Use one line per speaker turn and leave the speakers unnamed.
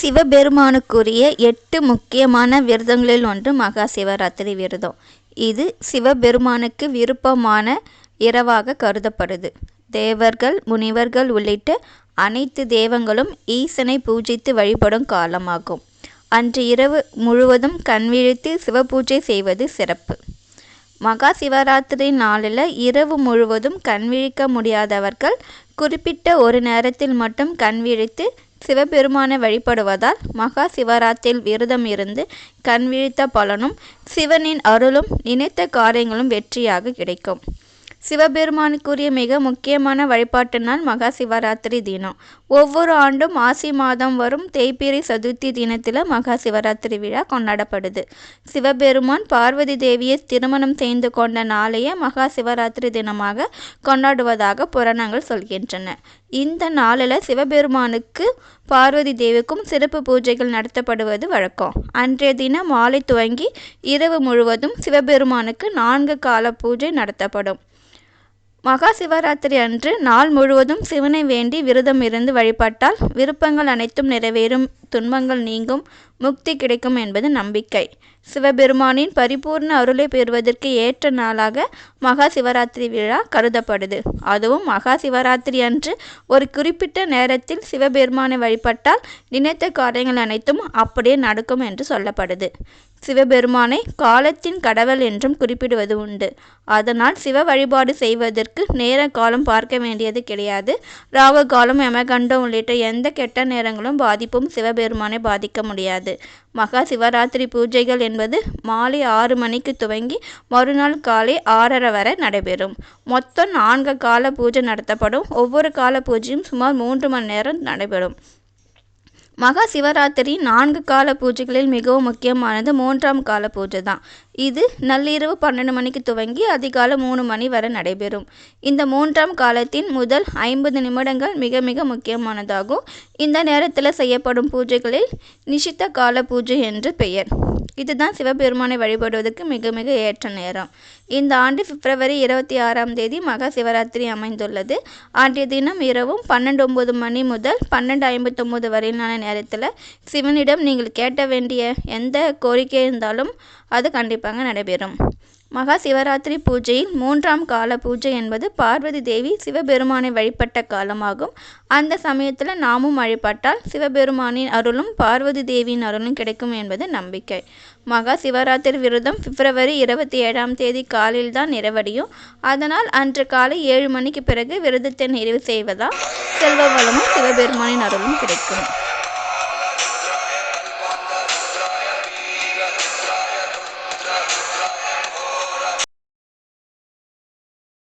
சிவபெருமானுக்குரிய எட்டு முக்கியமான விரதங்களில் ஒன்று மகா சிவராத்திரி விரதம். இது சிவபெருமானுக்கு விருப்பமான இரவாக கருதப்படுது. தேவர்கள் முனிவர்கள் உள்ளிட்ட அனைத்து தெய்வங்களும் ஈசனை பூஜித்து வழிபடும் காலமாகும். அன்று இரவு முழுவதும் கண்விழித்து சிவபூஜை செய்வது சிறப்பு. மகா சிவராத்திரி நாளில் இரவு முழுவதும் கண்விழிக்க முடியாதவர்கள் குறிப்பிட்ட ஒரு நேரத்தில் மட்டும் கண்விழித்து சிவபெருமானை வழிபடுவதால் மகா சிவராத்திரியில் விரதம் இருந்து கண்விழித்த பலனும் சிவனின் அருளும் நினைத்த காரியங்களும் வெற்றியாக கிடைக்கும். சிவபெருமானுக்குரிய மிக முக்கியமான வழிபாட்டு நாள் மகா சிவராத்திரி தினம். ஒவ்வொரு ஆண்டும் ஆசி மாதம் வரும் தேய்பிரி சதுர்த்தி தினத்தில் மகா சிவராத்திரி விழா கொண்டாடப்படுது. சிவபெருமான் பார்வதி தேவியை திருமணம் செய்து கொண்ட நாளையே மகா சிவராத்திரி தினமாக கொண்டாடுவதாக புராணங்கள் சொல்கின்றன. இந்த நாளில் சிவபெருமானுக்கு பார்வதி தேவிக்கும் சிறப்பு பூஜைகள் நடத்தப்படுவது வழக்கம். அன்றைய தினம் மாலை துவங்கி இரவு முழுவதும் சிவபெருமானுக்கு நான்கு கால பூஜை நடத்தப்படும். மகா சிவராத்திரி அன்று நாள் முழுவதும் சிவனை வேண்டி விரதம் இருந்து வழிபட்டால் விருப்பங்கள் அனைத்தும் நிறைவேறும் துன்பங்கள் நீங்கும். முக்தி கிடைக்கும் என்பது நம்பிக்கை. சிவபெருமானின் பரிபூர்ண அருளை பெறுவதற்கு ஏற்ற நாளாக மகா சிவராத்திரி விழா கருதப்படுது. அதுவும் மகா சிவராத்திரி அன்று ஒரு குறிப்பிட்ட நேரத்தில் சிவபெருமானை வழிபட்டால் நினைத்த காரியங்கள் அனைத்தும் அப்படியே நடக்கும் என்று சொல்லப்படுது. சிவபெருமானை காலத்தின் கடவுள் என்றும் குறிப்பிடுவது உண்டு. அதனால் சிவ வழிபாடு செய்வதற்கு நேர காலம் பார்க்க வேண்டியது கிடையாது. ராவ காலம் யமகண்டம் உள்ளிட்ட எந்த கெட்ட நேரங்களும் பாதிப்பும் சிவபெருமானை பாதிக்க முடியாது. மகா சிவராத்திரி பூஜைகள் என்பது மாலை ஆறு மணிக்கு துவங்கி மறுநாள் காலை ஆறரை வரை நடைபெறும். மொத்தம் நான்கு கால பூஜை நடத்தப்படும். ஒவ்வொரு கால பூஜையும் சுமார் மூன்று மணி நேரம் நடைபெறும். மகா சிவராத்திரி நான்கு கால பூஜைகளில் மிகவும் முக்கியமானது மூன்றாம் கால பூஜை தான் இது நள்ளிரவு பன்னெண்டு மணிக்கு துவங்கி அதிகாலை மூணு மணி வரை நடைபெறும். இந்த மூன்றாம் காலத்தின் முதல் ஐம்பது நிமிடங்கள் மிக மிக முக்கியமானதாகும். இந்த நேரத்தில் செய்யப்படும் பூஜைகளில் நிஷித்த கால பூஜை என்று பெயர். இதுதான் சிவபெருமானை வழிபடுவதற்கு மிக மிக ஏற்ற நேரம். இந்த ஆண்டு பிப்ரவரி இருபத்தி ஆறாம் தேதி மகா சிவராத்திரி அமைந்துள்ளது. ஆண்டிய தினம் இரவும் பன்னெண்டு ஒம்பது மணி முதல் பன்னெண்டு ஐம்பத்தொம்போது வரையிலான நேரத்தில் சிவனிடம் நீங்கள் கேட்ட வேண்டிய எந்த கோரிக்கை இருந்தாலும் அது கண்டிப்பாக நடைபெறும். மகா சிவராத்திரி பூஜையில் மூன்றாம் கால பூஜை என்பது பார்வதி தேவி சிவபெருமானை வழிபட்ட காலமாகும். அந்த சமயத்தில் நாமும் வழிபட்டால் சிவபெருமானின் அருளும் பார்வதி தேவியின் அருளும் கிடைக்கும் என்பது நம்பிக்கை. மகா சிவராத்திரி விரதம் பிப்ரவரி இருபத்தி ஏழாம் தேதி காலில் தான் நிறைவடையும். அதனால் அன்று காலை ஏழு மணிக்கு பிறகு விரதத்தை நிறைவு செய்வதால் செல்வ வளமும் சிவபெருமானின் அருளும் கிடைக்கும்.